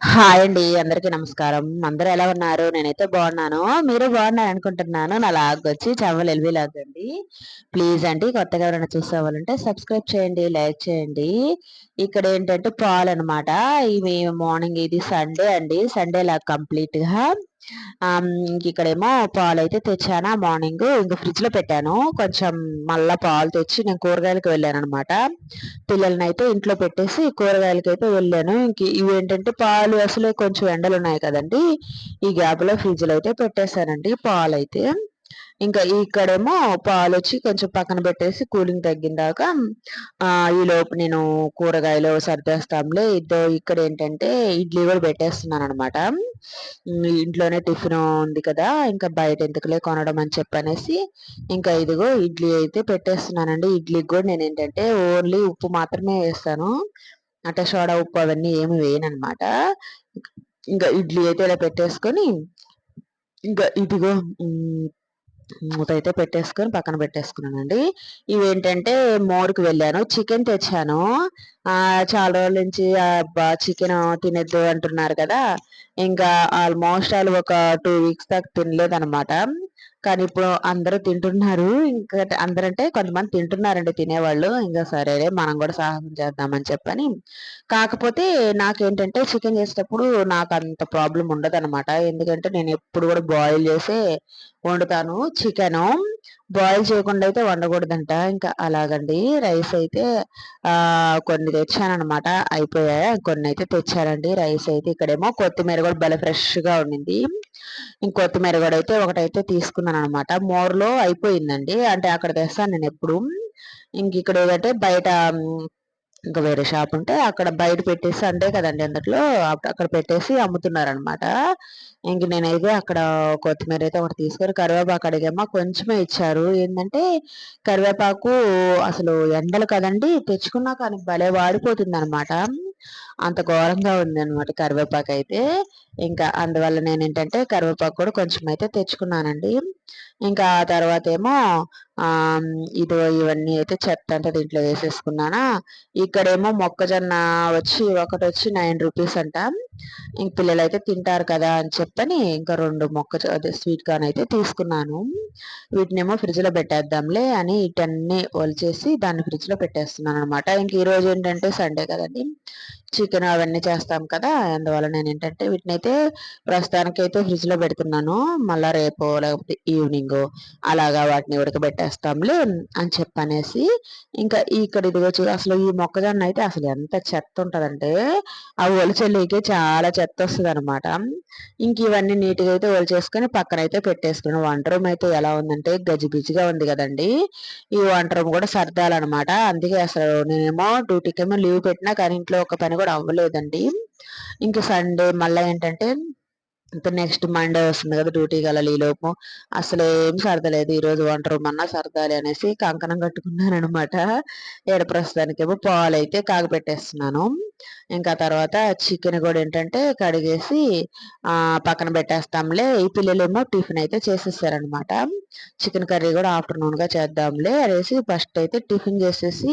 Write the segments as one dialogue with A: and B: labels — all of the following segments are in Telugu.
A: హాయ్ అండి అందరికీ నమస్కారం. అందరూ ఎలా ఉన్నారు? నేనైతే బాగున్నాను. మీరు బాగున్నారు అనుకుంటున్నాను. నా లాగ్ వచ్చి చవల్ ఎల్వి లాగ్ అండి. ప్లీజ్ అండి కొత్తగా ఎవరైనా చూసేవాళ్ళంటే సబ్స్క్రైబ్ చేయండి లైక్ చేయండి. ఇక్కడ ఏంటంటే పాలు అనమాట ఇవి మార్నింగ్ ఇది సండే అండి. సండే లాగ్ కంప్లీట్గా ఇక్కడేమో పాలు అయితే తెచ్చాను మార్నింగ్. ఇంకా ఫ్రిడ్జ్లో పెట్టాను. కొంచెం మళ్ళా పాలు తెచ్చి నేను కూరగాయలకు వెళ్ళాను అనమాట పిల్లల్ని అయితే ఇంట్లో పెట్టేసి కూరగాయలకి అయితే వెళ్ళాను. ఇంక ఇవేంటంటే పాలు అసలే కొంచెం ఎండలు ఉన్నాయి కదండి. ఈ గ్యాప్లో ఫ్రిడ్జ్లో అయితే పెట్టేశానండి పాలు అయితే ఇంకా ఇక్కడేమో పాలు వచ్చి కొంచెం పక్కన పెట్టేసి కూలింగ్ తగ్గిందాక ఈలోపు నేను కూరగాయలు సర్దేస్తాంలే. ఇదో ఇక్కడ ఏంటంటే ఇడ్లీ కూడా పెట్టేస్తున్నాను అనమాట ఇంట్లోనే టిఫిన్ ఉంది కదా ఇంకా బయట ఎందుకులే కొనడం అని చెప్పనేసి ఇంకా ఇదిగో ఇడ్లీ అయితే పెట్టేస్తున్నానండి. ఇడ్లీకి కూడా నేను ఏంటంటే ఓన్లీ ఉప్పు మాత్రమే వేస్తాను. అంటే సోడా ఉప్పు అవన్నీ ఏమి వేయనమాట ఇంకా ఇడ్లీ అయితే ఇలా పెట్టేసుకొని ఇంకా ఇదిగో మూత అయితే పెట్టేసుకొని పక్కన పెట్టేసుకున్నానండి. ఇవేంటంటే ఏంటంటే మోరుకు వెళ్ళాను చికెన్ తెచ్చాను. చాలా రోజుల నుంచి అబ్బా చికెన్ తినద్దు అంటున్నారు కదా. ఇంకా ఆల్మోస్ట్ వాళ్ళు ఒక టూ వీక్స్ దాకా తినలేదనమాట కానీ ఇప్పుడు అందరూ తింటున్నారు. ఇంకా అందరంటే కొంతమంది తింటున్నారండి తినేవాళ్ళు. ఇంకా సరే మనం కూడా సాహసం చేద్దామని చెప్పని. కాకపోతే నాకేంటంటే చికెన్ చేసేటప్పుడు నాకు అంత ప్రాబ్లం ఉండదు అనమాట ఎందుకంటే నేను ఎప్పుడు కూడా బాయిల్ చేసే వండుతాను. చికెన్ బాయిల్ చేయకుండా అయితే వండకూడదంట. ఇంకా అలాగండి. రైస్ అయితే ఆ కొన్ని తెచ్చానమాట అయిపోయాయి? కొన్ని అయితే తెచ్చారండి రైస్ అయితే ఇక్కడేమో కొత్తిమీర కూడా భలే ఫ్రెష్గా ఉండింది కొత్తిమీర కూడా అయితే ఒకటైతే తీసుకున్నాను అనమాట మోర్లో అయిపోయిందండి. అంటే అక్కడ తెస్తాను నేను ఎప్పుడు. ఇంక ఇక్కడ ఏంటంటే బయట ఇంకా వేరే షాప్ ఉంటే అక్కడ బయట పెట్టేసి అంతే కదండి అందులో అక్కడ పెట్టేసి అమ్ముతున్నారు అనమాట ఇంక నేనైతే అక్కడ కొత్తిమీర అయితే ఒకటి తీసుకొని కరివేపాకు అడిగామా కొంచెమే ఇచ్చారు. ఏంటంటే కరివేపాకు అసలు ఎండలు కదండి తెచ్చుకున్నా కానీ భలే వాడిపోతుంది అనమాట అంత ఘోరంగా ఉంది అనమాట కరివేపాకు అయితే. ఇంకా అందువల్ల నేను ఏంటంటే కరివేపాకు కూడా కొంచెం అయితే తెచ్చుకున్నానండి. ఇంకా ఆ తర్వాత ఏమో ఇదో ఇవన్నీ అయితే చెత్త అంతా దీంట్లో వేసేసుకున్నానా. ఇక్కడేమో మొక్కజొన్న వచ్చి ఒకటి వచ్చి నైన్ రూపీస్ అంట. ఇంక పిల్లలు అయితే తింటారు కదా అని చెప్పని ఇంకా రెండు మొక్క అదే స్వీట్ కార్న్ అయితే తీసుకున్నాను. వీటినేమో ఫ్రిడ్జ్లో పెట్టేద్దాంలే అని ఇటన్నీ ఒలిచేసి దాన్ని ఫ్రిడ్జ్లో పెట్టేస్తున్నాను అనమాట ఇంక ఈ రోజు ఏంటంటే సండే కదండి. చికెన్ అవన్నీ చేస్తాం కదా అందువల్ల నేను ఏంటంటే వీటిని అయితే ప్రస్తుతానికి అయితే ఫ్రిడ్జ్లో పెడుతున్నాను. మళ్ళా రేపు లేకపోతే ఈవినింగ్ అలాగా వాటిని ఉడకబెట్టేస్తాంలే అని చెప్పనేసి ఇంకా ఇక్కడ ఇదిగో అసలు ఈ మొక్కజొన్న అయితే అసలు ఎంత చెత్త ఉంటుందంటే ఆ ఒలిచెల్లికి చాలా చెత్త వస్తుంది అనమాట ఇంక ఇవన్నీ నీట్గా అయితే ఒలిచేసుకొని పక్కన అయితే పెట్టేసుకున్నాను వంట రూమ్ అయితే ఎలా ఉందంటే గజిబిజిగా ఉంది కదండి. ఈ వంట రూమ్ కూడా సర్దాలన్నమాట. అందుకే అసలు నేనేమో డ్యూటీకేమో లీవ్ పెట్టినా కానీ ఇంట్లో ఒక పని కూడా అవ్వలేదండి. ఇంకా సండే మళ్ళీ ఏంటంటే ఇంకా నెక్స్ట్ మండే వస్తుంది కదా డ్యూటీకి వెళ్ళాలి ఈలోపు. అసలు ఏం సరదలేదు ఈరోజు వంట రూమ్ అన్నా సరదాలి అనేసి కంకణం కట్టుకున్నాను అనమాట ఏడు ప్రస్తుతానికేమో పాలు అయితే కాగపెట్టేస్తున్నాను. ఇంకా తర్వాత చికెన్ కూడా ఏంటంటే కడిగేసి ఆ పక్కన పెట్టేస్తాంలే. ఈ పిల్లలేమో టిఫిన్ అయితే చేసేసారనమాట. చికెన్ కర్రీ కూడా ఆఫ్టర్నూన్గా చేద్దాంలే అనేసి ఫస్ట్ అయితే టిఫిన్ చేసేసి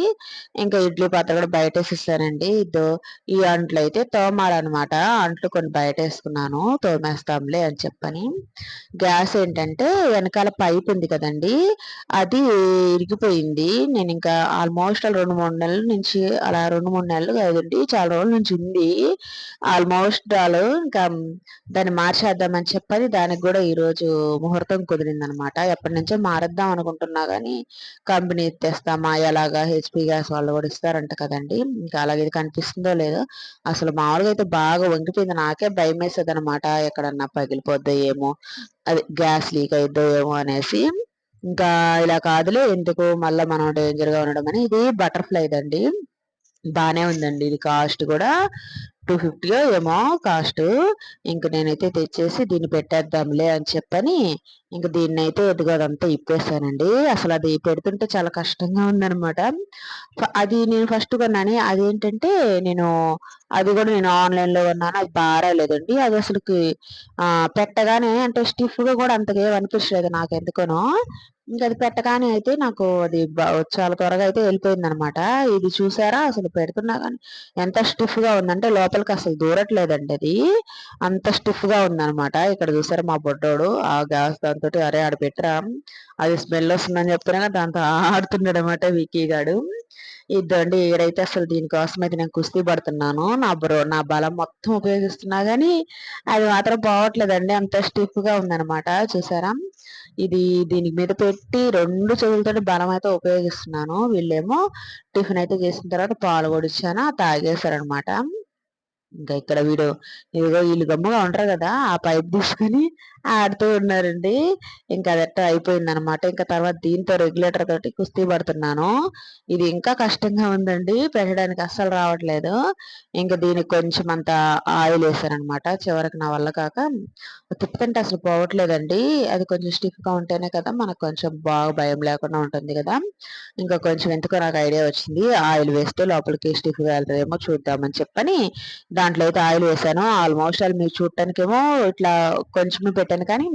A: ఇంకా ఇడ్లీ పాత్ర కూడా బయట వేసేసానండి ఇదో ఈ అంట్లు అయితే తోమాలన్నమాట అంట్లు కొన్ని బయట వేసుకున్నాను తోమేస్తాంలే అని చెప్పని. గ్యాస్ ఏంటంటే వెనకాల పైప్ ఉంది కదండి అది ఇరిగిపోయింది. నేను ఇంకా ఆల్మోస్ట్ రెండు మూడు నెలల నుంచి అలా రెండు మూడు నెలలు కాదండి చాలా రోజుల నుంచి ఉంది. ఆల్మోస్ట్ ఆల్ ఇంకా దాన్ని మార్చేద్దామని చెప్పని దానికి కూడా ఈరోజు ముహూర్తం కుదిరింది అనమాట ఎప్పటి నుంచో మారేద్దాం అనుకుంటున్నా కానీ కంపెనీ తెస్తామా? ఎలాగా హెచ్పి గ్యాస్ వాళ్ళు కూడా ఇస్తారంట కదండి. ఇంకా అలాగే కనిపిస్తుందో లేదో అసలు మామూలుగా అయితే బాగా వంగిపోయింది. నాకే భయం వేసేది అనమాట ఎక్కడన్నా పగిలిపోద్దో ఏమో అది గ్యాస్ లీక్ అయిద్దో ఏమో అనేసి. ఇంకా ఇలా కాదులే ఎందుకు? మళ్ళీ మనం డేంజర్గా ఉండడం అని ఇది బటర్ఫ్లై దండి. బానే ఉందండి ఇది కాస్ట్ కూడా. టూ ఫిఫ్టీయో ఏమో కాస్ట్. ఇంక నేనైతే తెచ్చేసి దీన్ని పెట్టేద్దాంలే అని చెప్పని ఇంక దీన్ని అయితే ఎదుగదంతా ఇప్పేసానండి. అసలు అది పెడుతుంటే చాలా కష్టంగా ఉందనమాట అది నేను ఫస్ట్ కొన్నాను అదేంటంటే నేను అది కూడా నేను ఆన్లైన్లో కొన్నాను. అది బారాలేదండి అది అసలుకి పెట్టగానే అంటే స్టిఫ్గా కూడా అంతగా అనిపించలేదు నాకు ఎందుకనో. ఇంకా అది పెట్టగానే అయితే నాకు అది చాలా త్వరగా అయితే వెళ్ళిపోయింది అనమాట ఇది చూసారా? అసలు పెడుతున్నా కానీ ఎంత స్టిఫ్గా ఉందంటే లోపల లోపలికి అసలు దూరట్లేదండి అది. అంత స్టిఫ్గా ఉందన్నమాట. ఇక్కడ చూసారు మా బొడ్డోడు ఆ గ్యాస్ దాంతో అరే ఆడ పెట్టరా అది స్మెల్ వస్తుందని చెప్తున్నా దాంతో ఆడుతున్నాడు అనమాట వికీ గాడు. ఇద్దండి ఏడైతే అసలు దీనికోసం అయితే నేను కుస్తీ పడుతున్నాను నా బ్రో నా బలం మొత్తం ఉపయోగిస్తున్నా గానీ అది మాత్రం పోవట్లేదండి. అంత స్టిఫ్గా ఉందన్నమాట. చూసారా? ఇది దీని మీద పెట్టి రెండు చెవులతో బలం అయితే ఉపయోగిస్తున్నాను. వీళ్ళేమో టిఫిన్ అయితే చేసిన తర్వాత పాలు కొడిచ్చాను తాగేశారనమాట ఇంకా ఇక్కడ వీడు ఇదిగో వీళ్ళు గమ్ముగా ఉంటారు కదా ఆ పైప్ తీసుకుని ఆడుతూ ఉన్నారండి. ఇంకా అదట్ట అయిపోయింది అనమాట ఇంకా తర్వాత దీంతో రెగ్యులేటర్ తోటి కుస్తీ పడుతున్నాను. ఇది ఇంకా కష్టంగా ఉందండి. పెట్టడానికి అస్సలు రావట్లేదు. ఇంకా దీనికి కొంచెం అంత ఆయిల్ వేసానమాట చివరికి నా వల్ల కాక. తిప్పుతుంటే అసలు పోవట్లేదండి. అది కొంచెం స్టిఫ్గా ఉంటేనే కదా మనకు కొంచెం బాగా భయం లేకుండా ఉంటుంది కదా. ఇంకా కొంచెం ఎందుకో నాకు ఐడియా వచ్చింది. ఆయిల్ వేస్తే లోపలికి స్టిఫ్ వెళ్తుందేమో చూద్దామని చెప్పని దాంట్లో అయితే ఆయిల్ వేసాను ఆల్మోస్ట్ ఆల్ మీరు చూడటానికేమో ఇట్లా కొంచెం పెట్టాను. కానీ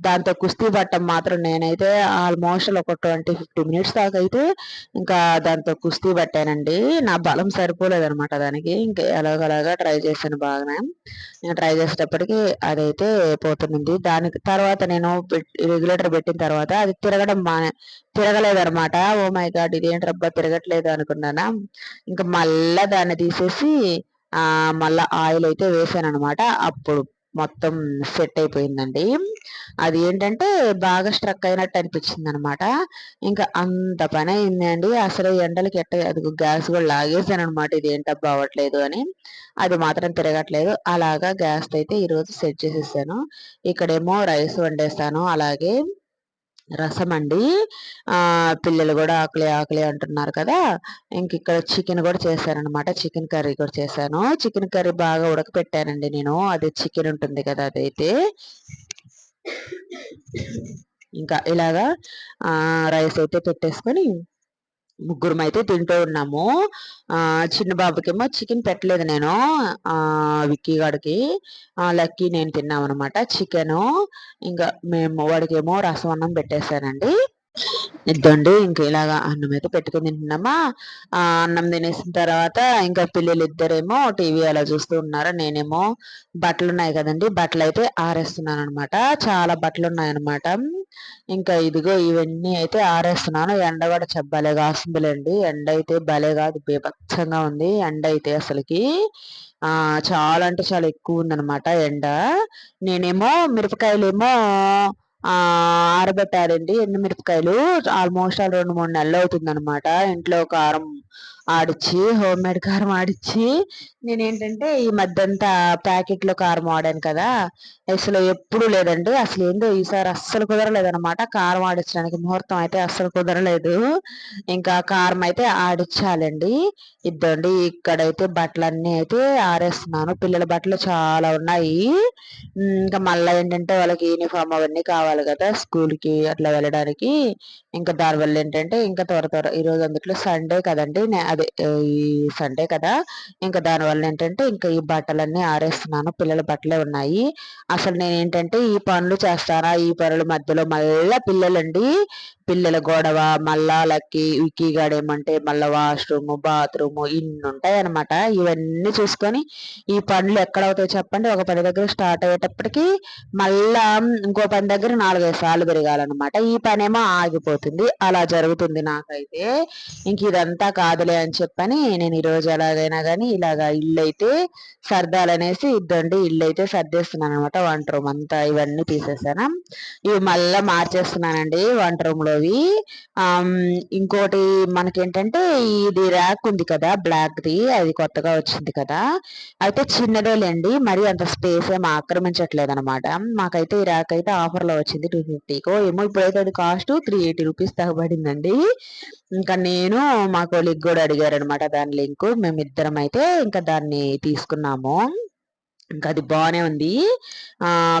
A: దాంతో కుస్తీ పట్టం మాత్రం నేనైతే ఆల్మోస్ట్ ఒక ట్వంటీ ఫిఫ్టీ మినిట్స్ దాకా అయితే ఇంకా దాంతో కుస్తీ పట్టానండి. నా బలం సరిపోలేదనమాట దానికి. ఇంకా ఎలాగలాగా ట్రై చేశాను బాగానే. నేను ట్రై చేసేటప్పటికి అదైతే పోతుంది దానికి తర్వాత నేను రెగ్యులేటర్ పెట్టిన తర్వాత అది తిరగడం బాగా తిరగలేదనమాట ఓ మై గాడ్ ఇదేంటి రబ్బా తిరగట్లేదు అనుకున్నానా? ఇంకా మళ్ళా దాన్ని తీసేసి ఆ మళ్ళా ఆయిల్ అయితే వేసాను అనమాట అప్పుడు మొత్తం సెట్ అయిపోయిందండి. అది ఏంటంటే బాగా స్ట్రక్ అయినట్టు అనిపించింది అనమాట ఇంకా అంత పని అయిందండి. అసలు ఎండలకి ఎట్ట అది గ్యాస్ కూడా లాగేసాను అనమాట ఇది ఏంటబ్బా అవ్వట్లేదు అని. అది మాత్రం తిరగట్లేదు. అలాగా గ్యాస్ అయితే ఈరోజు సెట్ చేసేసాను. ఇక్కడేమో రైస్ వండేస్తాను అలాగే రసం అండి పిల్లలు కూడా ఆకలి ఆకలి అంటున్నారు కదా! ఇంక ఇక్కడ చికెన్ కూడా చేశానమాట చికెన్ కర్రీ కూడా చేశాను. చికెన్ కర్రీ బాగా ఉడకపెట్టానండి నేను. అది చికెన్ ఉంటుంది కదా అదైతే. ఇంకా ఇలాగా రైస్ అయితే పెట్టేసుకొని ముగ్గురం అయితే తింటూ ఉన్నాము. ఆ చిన్న బాబుకేమో చికెన్ పెట్టలేదు నేను. ఆ విక్కీ గాడికి. లక్కీ నేను తిన్నాం అనమాట చికెను ఇంకా మేము వాడికేమో రసం అన్నం పెట్టేశానండి. ఇద్దండి ఇంక ఇలాగా అన్నం అయితే పెట్టుకుని తింటున్నామా? ఆ అన్నం తినేసిన తర్వాత ఇంకా పిల్లలు ఇద్దరేమో టీవీ అలా చూస్తూ ఉన్నారు నేనేమో బట్టలు ఉన్నాయి కదండి బట్టలు అయితే ఆరేస్తున్నాను అనమాట చాలా బట్టలు ఉన్నాయన్నమాట. ఇంకా ఇదిగో ఇవన్నీ అయితే ఆరేస్తున్నాను ఎండ కూడా చెప్పలే కాస్తుందిలేండి ఎండ అయితే భలే కాదు బీభత్సంగా ఉంది ఎండ అయితే అసలుకి. ఆ చాలా అంటే చాలా ఎక్కువ ఉందన్నమాట ఎండ. నేనేమో మిరపకాయలేమో ఆరబెట్టారండి ఎండుమిరపకాయలు. ఆల్మోస్ట్ రెండు మూడు నెలలు అవుతుంది అనమాట ఇంట్లో కారం ఆడిచ్చి హోమ్ మేడ్ కారం ఆడిచ్చి నేనేంటంటే ఈ మధ్య అంతా ప్యాకెట్లో కారం ఆడాను కదా అసలు ఎప్పుడు లేదండి. అసలు ఏందో ఈసారి అస్సలు కుదరలేదు అనమాట కారం ఆడించడానికి ముహూర్తం అయితే అస్సలు కుదరలేదు. ఇంకా కారం అయితే ఆడించాలండి ఇద్దండి ఇక్కడైతే బట్టలన్నీ అయితే ఆరేస్తున్నాను. పిల్లల బట్టలు చాలా ఉన్నాయి. ఇంకా మళ్ళీ ఏంటంటే వాళ్ళకి యూనిఫామ్ అవన్నీ కావాలి కదా స్కూల్కి అట్లా వెళ్ళడానికి. ఇంకా దానివల్ల ఏంటంటే ఇంకా త్వర త్వర ఈరోజు అందుట్లో సండే కదండి అదే ఈ సండే కదా. ఇంకా దానివల్ల ఏంటంటే ఇంకా ఈ బట్టలన్నీ ఆరేస్తున్నాను పిల్లల బట్టలే ఉన్నాయి. అసలు నేను ఏంటంటే ఈ పనులు చేస్తానా ఈ పనుల మధ్యలో మళ్ళీ పిల్లలండి పిల్లల గొడవ మళ్ళా లక్కి విక్కీ గాడేమంటే మళ్ళా వాష్రూమ్ బాత్రూమ్ ఇన్ని ఉంటాయి అనమాట ఇవన్నీ చూసుకొని ఈ పనులు ఎక్కడవుతాయి చెప్పండి. ఒక పని దగ్గర స్టార్ట్ అయ్యేటప్పటికి మళ్ళా ఇంకో పని దగ్గర నాలుగైదు సార్లు పెరగాలన్నమాట. ఈ పనేమో ఆగిపోతుంది. అలా జరుగుతుంది నాకైతే. ఇంక ఇదంతా కాదులే అని చెప్పని నేను ఈరోజు ఎలాగైనా కానీ ఇలాగా ఇల్లు అయితే సర్దాలనేసి ఇద్దండి. ఇల్లు అయితే సర్దేస్తున్నాను అనమాట వంట రూమ్ అంతా ఇవన్నీ తీసేసాను. ఇవి మళ్ళీ మార్చేస్తున్నానండి వంట రూమ్లోవి. ఇంకోటి మనకేంటంటే ఇది ర్యాక్ ఉంది కదా బ్లాక్ది. అది కొత్తగా వచ్చింది కదా. అయితే చిన్నదేలేండి. మరి అంత స్పేస్ ఏం ఆక్రమించట్లేదు అనమాట మాకైతే ఈ ర్యాక్ అయితే ఆఫర్లో వచ్చింది టూ ఫిఫ్టీకో. ఏమో ఇప్పుడైతే అది కాస్ట్ త్రీ ఎయిటీ రూపీస్ తగ్గబడిందండి ఇంకా నేను మా కొలిగ్ కూడా అడిగారనమాట దాని లింక్ మేమిద్దరం అయితే ఇంకా దాన్ని తీసుకున్నాము. ఇంకా అది బాగానే ఉంది.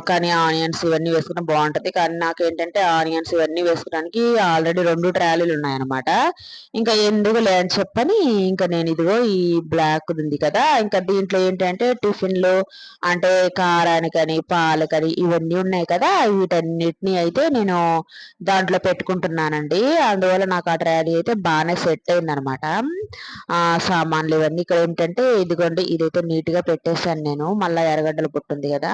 A: కానీ ఆనియన్స్ ఇవన్నీ వేసుకున్న బాగుంటుంది. కానీ నాకేంటంటే ఆనియన్స్ ఇవన్నీ వేసుకోవడానికి ఆల్రెడీ రెండు ట్రాలీలు ఉన్నాయన్నమాట. ఇంకా ఎందుకు లేని చెప్పని ఇంకా నేను ఇదిగో ఈ బ్లాక్ ఉంది కదా ఇంకా దీంట్లో ఏంటంటే టిఫిన్లు అంటే కారానికని పాలకని ఇవన్నీ ఉన్నాయి కదా వీటన్నిటిని అయితే నేను దాంట్లో పెట్టుకుంటున్నానండి. అందువల్ల నాకు ఆ ట్రాలీ అయితే బాగానే సెట్ అయింది అనమాట సామాన్లు ఇవన్నీ ఇక్కడ ఏంటంటే ఇదిగోండి ఇదైతే నీట్గా పెట్టేశాను నేను. మళ్ళీ మళ్ళీ ఎర్రగడ్డలు పుట్టింది కదా.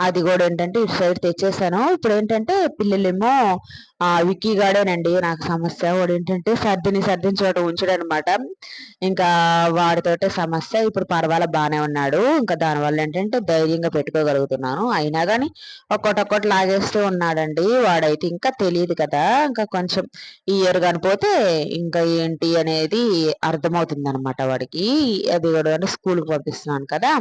A: అది కూడా ఏంటంటే ఇటు సైడ్ తెచ్చేసాను. ఇప్పుడు ఏంటంటే పిల్లలేమో ఆ విక్కీగాడేనండి నాకు సమస్య. వాడు ఏంటంటే సర్దిని సర్దిని చోట ఉంచడం అనమాట ఇంకా వాడితోటే సమస్య. ఇప్పుడు పర్వాలేదు బాగానే ఉన్నాడు. ఇంకా దానివల్ల ఏంటంటే ధైర్యంగా పెట్టుకోగలుగుతున్నాను. అయినా కానీ ఒక్కొక్కటి లాగేస్తూ ఉన్నాడండి. వాడైతే ఇంకా తెలియదు కదా. ఇంకా కొంచెం ఈ ఇయర్ కానిపోతే ఇంకా ఏంటి అనేది అర్థమవుతుంది అనమాట వాడికి. అది కూడా స్కూల్కి పంపిస్తున్నాను కదా.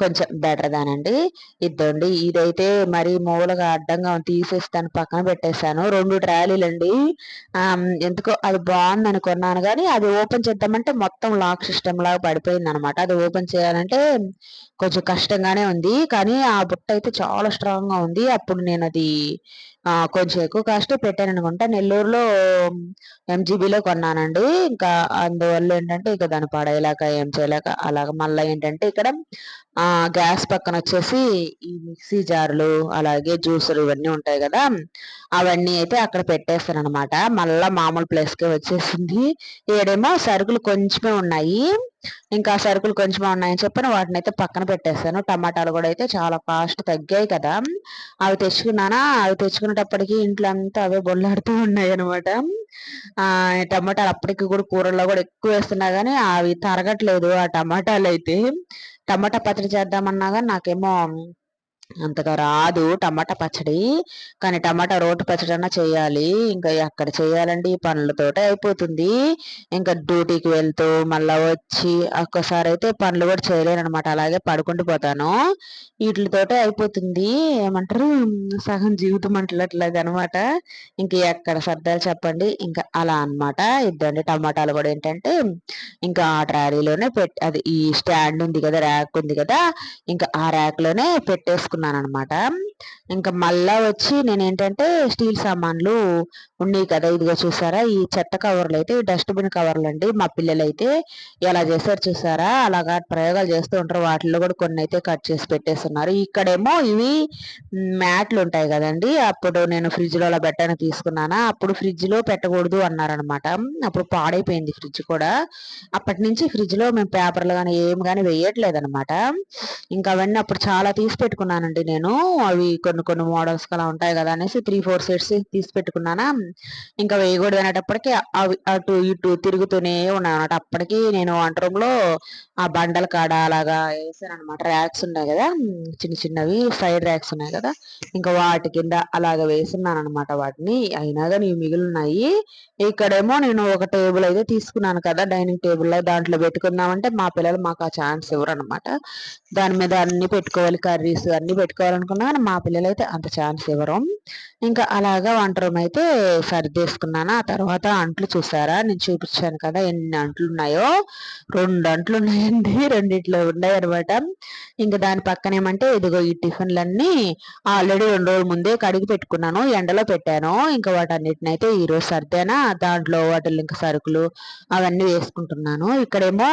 A: కొంచెం బెటర్ దానండి. ఇద్దండి. ఇదైతే మరి మూలగా అడ్డంగా తీసేస్తాను పక్కన పెట్టేశాను. రెండు ట్రాలీలు అండి ఎందుకో అది బాగుంది అనుకున్నాను కానీ అది ఓపెన్ చేద్దామంటే మొత్తం లాక్ సిస్టమ్ లాగా పడిపోయింది అనమాట అది ఓపెన్ చేయాలంటే కొంచెం కష్టంగానే ఉంది. కానీ ఆ బుట్ట అయితే చాలా స్ట్రాంగ్గా ఉంది. అప్పుడు నేను అది కొంచెం ఎక్కువ కాస్ట్ పెట్టాను అనుకుంటా నెల్లూరులో ఎంజీబీలో కొన్నానండి. ఇంకా అందువల్ల ఏంటంటే ఇక దాన్ని పడేయలేక ఏం చేయలేక అలాగ మళ్ళీ ఏంటంటే ఇక్కడ గ్యాస్ పక్కన వచ్చేసి ఈ మిక్సీ జార్లు అలాగే జ్యూసులు ఇవన్నీ ఉంటాయి కదా అవన్నీ అయితే అక్కడ పెట్టేస్తాను అనమాట మళ్ళా మామూలు ప్లేస్కే వచ్చేసింది. ఏడేమో సరుకులు కొంచెమే ఉన్నాయి. ఇంకా సరుకులు కొంచెం ఉన్నాయని చెప్పిన వాటిని అయితే పక్కన పెట్టేస్తాను. టమాటాలు కూడా అయితే చాలా కాస్ట్ తగ్గాయి కదా. అవి తెచ్చుకున్నానా? అవి తెచ్చుకునేటప్పటికి ఇంట్లో అంతా అవే బొల్లాడుతూ ఉన్నాయి అనమాట ఆ టమాటాలు అప్పటికి కూడా కూరల్లో కూడా ఎక్కువ వేస్తున్నా కానీ అవి తరగట్లేదు ఆ టమాటాలు అయితే. టమాటా పచ్చడి చేద్దామన్నా కానీ నాకేమో అంతగా రాదు. టమాటా పచ్చడి. కానీ టమాటా రోటి పచ్చడి అన్నా చేయాలి. ఇంకా ఎక్కడ చేయాలండి. ఈ పనులతోటే అయిపోతుంది. ఇంకా డ్యూటీకి వెళ్తూ మళ్ళా వచ్చి ఒక్కసారి అయితే పనులు కూడా చేయలేను అనమాట అలాగే పడుకుంటూ పోతాను. వీటితోటే అయిపోతుంది. ఏమంటారు? సగం జీవితం అంటలట్లేదు అనమాట ఇంక ఎక్కడ సర్దాలు చెప్పండి. ఇంకా అలా అనమాట ఇద్దండి టమాటాలు కూడా ఏంటంటే ఇంకా ఆ ట్రాలీలోనే పెట్టి అది ఈ స్టాండ్ ఉంది కదా ర్యాక్ ఉంది కదా ఇంకా ఆ ర్యాక్లోనే పెట్టేసుకున్నాను. తీసుకున్నాను అనమాట ఇంకా మళ్ళా వచ్చి నేను ఏంటంటే స్టీల్ సామాన్లు ఉన్నాయి కదా ఇదిగో చూసారా? ఈ చెత్త కవర్లు అయితే డస్ట్బిన్ కవర్లు అండి మా పిల్లలు అయితే ఎలా చేశారు చూసారా? అలాగా ప్రయోగాలు చేస్తూ ఉంటారు. వాటిల్లో కూడా కొన్ని అయితే కట్ చేసి పెట్టేస్తున్నారు. ఇక్కడేమో ఇవి మ్యాట్లు ఉంటాయి కదండి. అప్పుడు నేను ఫ్రిడ్జ్లో అలా పెట్టడానికి తీసుకున్నానా? అప్పుడు ఫ్రిడ్జ్లో పెట్టకూడదు అన్నారనమాట. అప్పుడు పాడైపోయింది ఫ్రిడ్జ్ కూడా. అప్పటి నుంచి ఫ్రిడ్జ్లో మేము పేపర్లు కానీ ఏం కానీ వేయట్లేదు అనమాట ఇంకా అవన్నీ అప్పుడు చాలా తీసి పెట్టుకున్నానండి నేను. అవి కొన్ని కొన్ని మోడల్స్ అలా ఉంటాయి కదా అనేసి త్రీ ఫోర్ సెట్స్ తీసి పెట్టుకున్నానా. ఇంకా వేయకూడదు అనేటప్పటికి అవి అటు ఇటు తిరుగుతూనే ఉన్నాను అనమాట అప్పటికి నేను వంట రూమ్లో ఆ బండల కాడ అలాగా వేసాను అనమాట ర్యాక్స్ ఉన్నాయి కదా చిన్న చిన్నవి సైడ్ ర్యాక్స్ ఉన్నాయి కదా. ఇంకా వాటి కింద అలాగ వేసున్నాను అనమాట వాటిని. అయినా కానీ మిగిలినాయి. ఇక్కడేమో నేను ఒక టేబుల్ అయితే తీసుకున్నాను కదా డైనింగ్ టేబుల్ దాంట్లో పెట్టుకుందామంటే మా పిల్లలు మాకు ఆ ఛాన్స్ ఇవ్వరు అనమాట దాని మీద అన్ని పెట్టుకోవాలి కర్రీస్ అన్ని పెట్టుకోవాలనుకున్నా కానీ మా పిల్లలు అయితే అంత ఛాన్స్ ఇవ్వరు. ఇంకా అలాగా వంట రూమ్ అయితే సర్దేసుకున్నాను ఆ తర్వాత అంట్లు చూసారా? నేను చూపించాను కదా ఎన్ని అంట్లు ఉన్నాయో రెండు అంట్లు ఉన్నాయండి రెండిట్లో ఉన్నాయి అనమాట ఇంకా దాని పక్కన ఏమంటే ఇదిగో ఈ టిఫిన్లన్నీ ఆల్రెడీ రెండు రోజుల ముందే కడిగి పెట్టుకున్నాను. ఎండలో పెట్టాను. ఇంకా వాటన్నిటిని అయితే ఈరోజు సర్దేనా సర్దానా. దాంట్లో వాటిల్లో ఇంకా సరుకులు అవన్నీ వేసుకుంటున్నాను. ఇక్కడేమో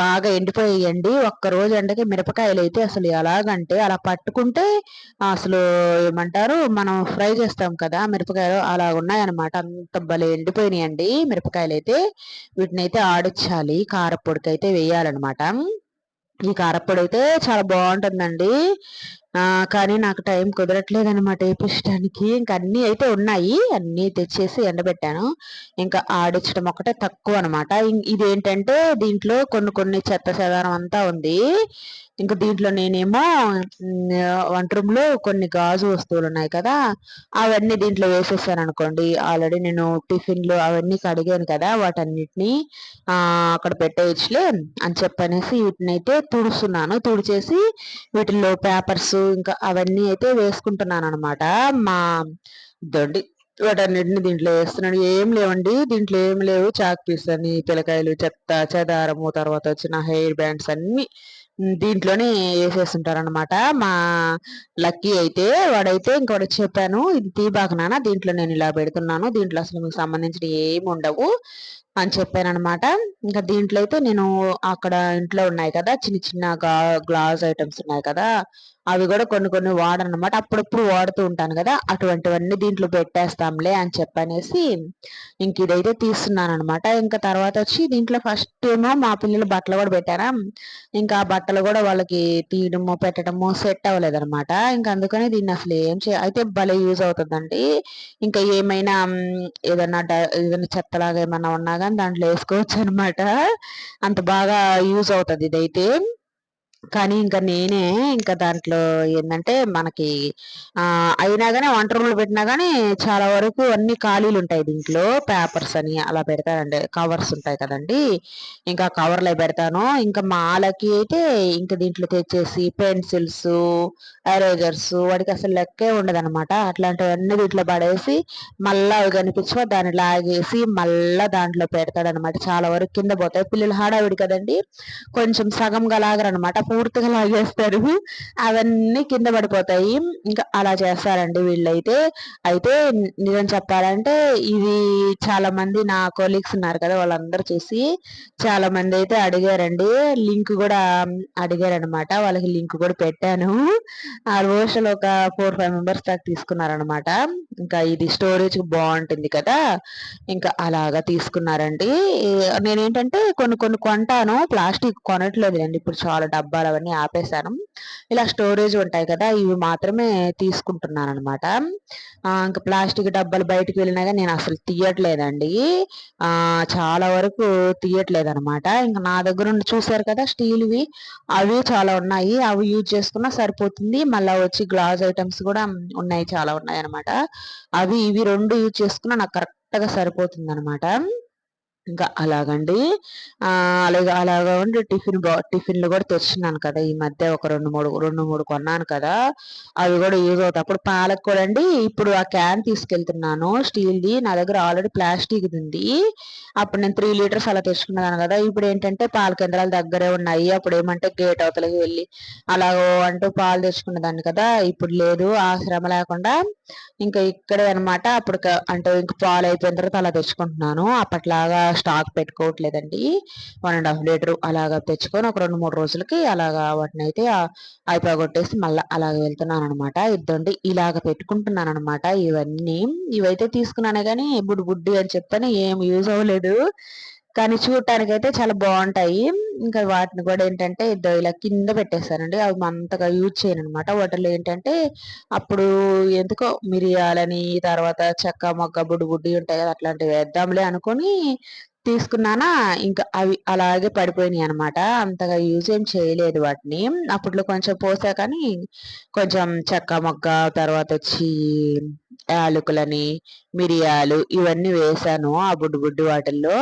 A: బాగా ఎండిపోయాయండి. ఒక్క రోజు ఎండకి మిరపకాయలు అయితే అసలు ఎలాగంటే అలా పట్టుకుంటే అసలు ఏమంటారు మనం ఫ్రై చేస్తాం కదా మిరపకాయలు అలా ఉన్నాయన్నమాట. అంత భలే ఎండిపోయినాయండి మిరపకాయలు అయితే వీటిని అయితే ఆడించాలి కారపొడికి అయితే వేయాలన్నమాట. ఈ కారపొడి అయితే చాలా బాగుంటుందండి. కానీ నాకు టైం కుదరట్లేదు అనమాట వేపించడానికి ఇంకా అన్నీ అయితే ఉన్నాయి. అన్నీ తెచ్చేసి ఎండబెట్టాను. ఇంకా ఆడించడం ఒకటే తక్కువ అనమాట ఇదేంటంటే దీంట్లో కొన్ని కొన్ని చెత్త చెదారం అంతా ఉంది. ఇంకా దీంట్లో నేనేమో వంట రూమ్లో కొన్ని గాజు వస్తువులు ఉన్నాయి కదా అవన్నీ దీంట్లో వేసేసాను అనుకోండి ఆల్రెడీ నేను టిఫిన్లు అవన్నీ కడిగాను కదా వాటన్నిటిని. అక్కడ పెట్టేయచ్చులే అని చెప్పనేసి వీటిని అయితే తుడుస్తున్నాను. తుడిచేసి వీటిల్లో పేపర్స్ ఇంకా అవన్నీ అయితే వేసుకుంటున్నాను అనమాట మా దొడ్డి వాటన్నిటిని దీంట్లో వేస్తున్నాడు. ఏం లేవండి. దీంట్లో ఏం లేవు. చాక్ పీస్ అని పిల్లకాయలు చెత్త చెదారము తర్వాత వచ్చిన హెయిర్ బ్యాండ్స్ అన్ని దీంట్లోనే వేసేస్తుంటారనమాట మా లక్కీ అయితే వాడైతే ఇంకోటి చెప్పాను ఇది తీబాక నాన్న దీంట్లో నేను ఇలా పెడుతున్నాను. దీంట్లో అసలు మీకు సంబంధించిన ఏమి ఉండవు. అని చెప్పాను అనమాట ఇంకా దీంట్లో అయితే నేను అక్కడ ఇంట్లో ఉన్నాయి కదా చిన్న చిన్న గ్లాస్ ఐటమ్స్ ఉన్నాయి కదా అవి కూడా కొన్ని కొన్ని వాడనమాట అప్పుడప్పుడు వాడుతూ ఉంటాను కదా అటువంటివన్నీ దీంట్లో పెట్టేస్తాంలే అని చెప్పనేసి ఇంక ఇదైతే తీస్తున్నాను అనమాట ఇంకా తర్వాత వచ్చి దీంట్లో ఫస్ట్ ఏమో మా పిల్లలు బట్టలు కూడా పెట్టారా ఇంకా ఆ బట్టలు కూడా వాళ్ళకి తీయడము పెట్టడము సెట్ అవ్వలేదనమాట ఇంకా అందుకని దీన్ని అసలు ఏం చే అయితే భలే యూజ్ అవుతుందండి. ఇంకా ఏమైనా ఏదైనా ఏదైనా చెత్తలాగా ఏమన్నా ఉన్నాగా కానీ దాంట్లో వేసుకోవచ్చు అనమాట అంత బాగా యూజ్ అవుతుంది ఇదైతే. కానీ ఇంకా నేనే ఇంకా దాంట్లో ఏంటంటే మనకి అయినా కానీ వంట రూమ్లో పెట్టినా కానీ చాలా వరకు అన్ని ఖాళీలు ఉంటాయి దీంట్లో. పేపర్స్ అని అలా పెడతానండి. కవర్స్ ఉంటాయి కదండి. ఇంకా కవర్లు పెడతాను. ఇంకా మాలకి అయితే ఇంకా దీంట్లో తెచ్చేసి పెన్సిల్స్ ఎరేజర్స్ వాడికి అసలు లెక్కే ఉండదు అనమాట అట్లాంటివన్నీ దీంట్లో పడేసి మళ్ళీ అవి కనిపించో దాన్ని లాగేసి మళ్ళా దాంట్లో పెడతాడనమాట చాలా వరకు కింద పోతాయి. పిల్లలు హడావిడి కదండి. కొంచెం సగంగా లాగరనమాట పూర్తిగా లాగేస్తారు. అవన్నీ కింద పడిపోతాయి. ఇంకా అలా చేస్తారండి వీళ్ళైతే. అయితే నిజం చెప్పాలంటే ఇది చాలా మంది నా కొలీగ్స్ ఉన్నారు కదా వాళ్ళందరూ చూసి చాలా మంది అయితే అడిగారండి. లింక్ కూడా అడిగారనమాట వాళ్ళకి లింక్ కూడా పెట్టాను. ఆల్మోస్ట్ ఒక ఫోర్ ఫైవ్ మెంబర్స్ దాకా తీసుకున్నారనమాట ఇంకా ఇది స్టోరేజ్ బాగుంటుంది కదా ఇంకా అలాగా తీసుకున్నారండి. నేనేంటంటే కొన్ని కొన్ని కొంటాను. ప్లాస్టిక్ కొనట్లేదు అండి ఇప్పుడు చాలా డబ్బాలు అవన్నీ ఆపేశాను. ఇలా స్టోరేజ్ ఉంటాయి కదా ఇవి మాత్రమే తీసుకుంటున్నాను అనమాట ఇంకా ప్లాస్టిక్ డబ్బాలు బయటకు వెళ్ళినా కానీ నేను అసలు తీయట్లేదండి. చాలా వరకు తీయట్లేదు అనమాట ఇంకా నా దగ్గర ఉండి చూసారు కదా స్టీల్వి అవి చాలా ఉన్నాయి. అవి యూజ్ చేసుకున్నా సరిపోతుంది. మళ్ళీ వచ్చి గ్లాస్ ఐటమ్స్ కూడా ఉన్నాయి చాలా ఉన్నాయి అనమాట అవి ఇవి రెండు యూజ్ చేసుకున్నా నాకు కరెక్ట్గా సరిపోతుంది అనమాట ఇంకా అలాగండి. అలాగే అలాగా ఉండి టిఫిన్ బా టిఫిన్లు కూడా తెచ్చినాను కదా ఈ మధ్య ఒక రెండు మూడు రెండు మూడు కొన్నాను కదా. అవి కూడా యూజ్ అవుతాయి. అప్పుడు పాలకు కూడా అండి ఇప్పుడు ఆ క్యాన్ తీసుకెళ్తున్నాను స్టీల్ది. నా దగ్గర ఆల్రెడీ ప్లాస్టిక్ది ఉంది. అప్పుడు నేను త్రీ లీటర్స్ అలా తెచ్చుకున్నాను కదా. ఇప్పుడు ఏంటంటే పాల కేంద్రాలు దగ్గరే ఉన్నాయి. అప్పుడు ఏమంటే గేట్ అవతలకి వెళ్ళి అలాగో అంటూ పాలు తెచ్చుకున్నదాన్ని కదా. ఇప్పుడు లేదు ఆ శ్రమ లేకుండా ఇంకా ఇక్కడే అనమాట అప్పుడు అంటే ఇంక పాలు అయిపోయిన తర్వాత అలా తెచ్చుకుంటున్నాను. అప్పట్లాగా స్టాక్ పెట్టుకోవట్లేదండి. వన్ అండ్ హాఫ్ లీటర్ అలాగా తెచ్చుకొని ఒక రెండు మూడు రోజులకి అలాగా వాటిని అయితే అయిపోగొట్టేసి మళ్ళీ అలాగ వెళ్తున్నాను అనమాట ఇద్దండి ఇలాగ పెట్టుకుంటున్నాను అనమాట ఇవన్నీ ఇవైతే తీసుకున్నానే కానీ బుడ్డి బుడ్డి అని చెప్తాను ఏం యూజ్ అవ్వలేదు. కానీ చూడటానికి అయితే చాలా బాగుంటాయి. ఇంకా వాటిని కూడా ఏంటంటే ఇలా కింద పెట్టేస్తానండి అవి అంతగా యూజ్ చేయను అనమాట వాటిలో ఏంటంటే అప్పుడు ఎందుకో మిరియాలని తర్వాత చెక్క మొగ్గ బుడ్డి బుడ్డి ఉంటాయి కదా అట్లాంటివి వేద్దాంలే అనుకొని తీసుకున్నానా? ఇంకా అవి అలాగే పడిపోయినాయి అనమాట అంతగా యూజ్ ఏం చేయలేదు వాటిని. అప్పట్లో కొంచెం పోసా కానీ కొంచెం చెక్క మొగ్గ తర్వాత వచ్చి యాలకులని మిరియాలు ఇవన్నీ వేసాను ఆ బుడ్డు బుడ్డు వాటిల్లో.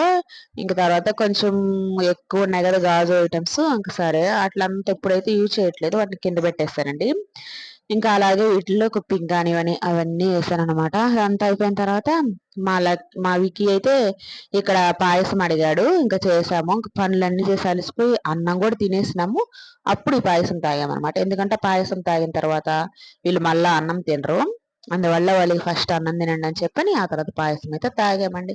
A: ఇంకా తర్వాత కొంచెం ఎక్కువ ఉన్నాయి కదా గాజు ఐటమ్స్ ఇంకా సరే అట్లా అంత ఎప్పుడైతే యూజ్ చేయట్లేదు వాటిని కింద పెట్టేస్తానండి. ఇంకా అలాగే వీటిల్లో కుప్పింగ్ కానివని అవన్నీ వేసాను అనమాట అదంతా అయిపోయిన తర్వాత మా మా వికీ అయితే ఇక్కడ పాయసం అడిగాడు. ఇంకా చేసాము. పనులన్నీ చేసి అలసిపోయి అన్నం కూడా తినేసినాము. అప్పుడు ఈ పాయసం తాగామన్నమాట. ఎందుకంటే పాయసం తాగిన తర్వాత వీళ్ళు మళ్ళీ అన్నం తినరు. అందువల్ల వాళ్ళకి ఫస్ట్ అన్నం తినండి అని చెప్పని ఆ తర్వాత పాయసం అయితే తాగామండి.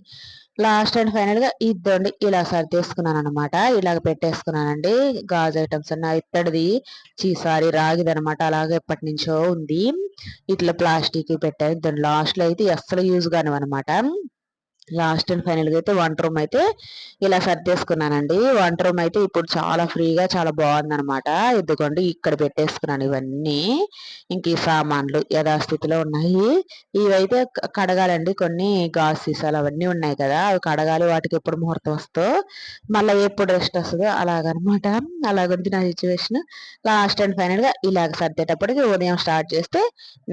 A: లాస్ట్ అండ్ ఫైనల్గా ఇద్దండి. ఇలా సర్దేసుకున్నాను అనమాట ఇలాగ పెట్టేసుకున్నానండి. గాజు ఐటమ్స్ అన్న ఇత్తడిది. చీసారి రాగిది అనమాట అలాగే ఎప్పటి నుంచో ఉంది. ఇట్లా ప్లాస్టిక్ పెట్టాను దాని లాస్ట్లో అయితే అస్సలు యూజ్ కానివన్నమాట లాస్ట్ అండ్ ఫైనల్గా అయితే వంట రూమ్ అయితే ఇలా సర్దేసుకున్నానండి వంట రూమ్ అయితే ఇప్పుడు చాలా ఫ్రీగా చాలా బాగుందనమాట ఎందుకండి ఇక్కడ పెట్టేసుకున్నాను ఇవన్నీ. ఇంక ఈ సామాన్లు యథాస్థితిలో ఉన్నాయి. ఇవైతే కడగాలండి కొన్ని గాస్ సీసాలు అవన్నీ ఉన్నాయి కదా అవి కడగాలి వాటికి ఎప్పుడు ముహూర్తం వస్తుందో. మళ్ళీ ఎప్పుడు రెస్ట్ వస్తుందో అలాగనమాట. అలాగుంది నా సిచ్యువేషన్ లాస్ట్ అండ్ ఫైనల్గా ఇలాగ సర్దేటప్పటికి ఉదయం స్టార్ట్ చేస్తే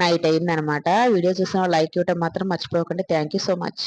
A: నైట్ అయిందనమాట వీడియో చూసిన లైక్ ఇవ్వటం మాత్రం మర్చిపోకండి. Thank so much.